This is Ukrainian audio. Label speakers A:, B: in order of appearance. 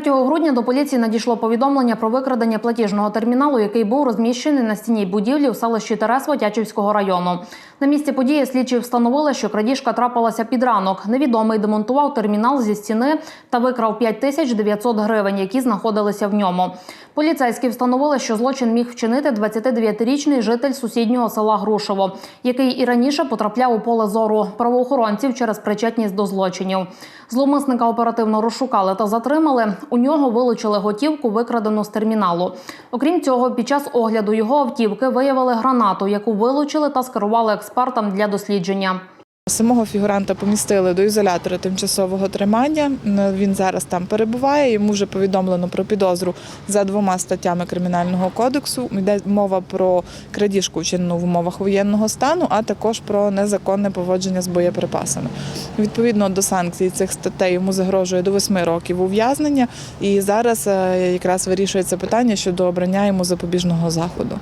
A: 3 грудня до поліції надійшло повідомлення про викрадення платіжного терміналу, який був розміщений на стіні будівлі у селищі Тарас Тячівського району. На місці події слідчі встановили, що крадіжка трапилася під ранок. Невідомий демонтував термінал зі стіни та викрав 5900 гривень, які знаходилися в ньому. Поліцейські встановили, що злочин міг вчинити 29-річний житель сусіднього села Грушево, який і раніше потрапляв у поле зору правоохоронців через причетність до злочинів. Зловмисника оперативно розшукали та затримали. У нього вилучили готівку, викрадену з терміналу. Окрім цього, під час огляду його автівки виявили гранату, яку вилучили та скерували експертам для дослідження.
B: Самого фігуранта помістили до ізолятора тимчасового тримання. Він зараз там перебуває. Йому вже повідомлено про підозру за двома статтями кримінального кодексу. Йде мова про крадіжку вчинену в умовах воєнного стану, а також про незаконне поводження з боєприпасами. Відповідно до санкцій цих статей йому загрожує до восьми років ув'язнення. І зараз е, якраз вирішується питання щодо обрання йому запобіжного заходу.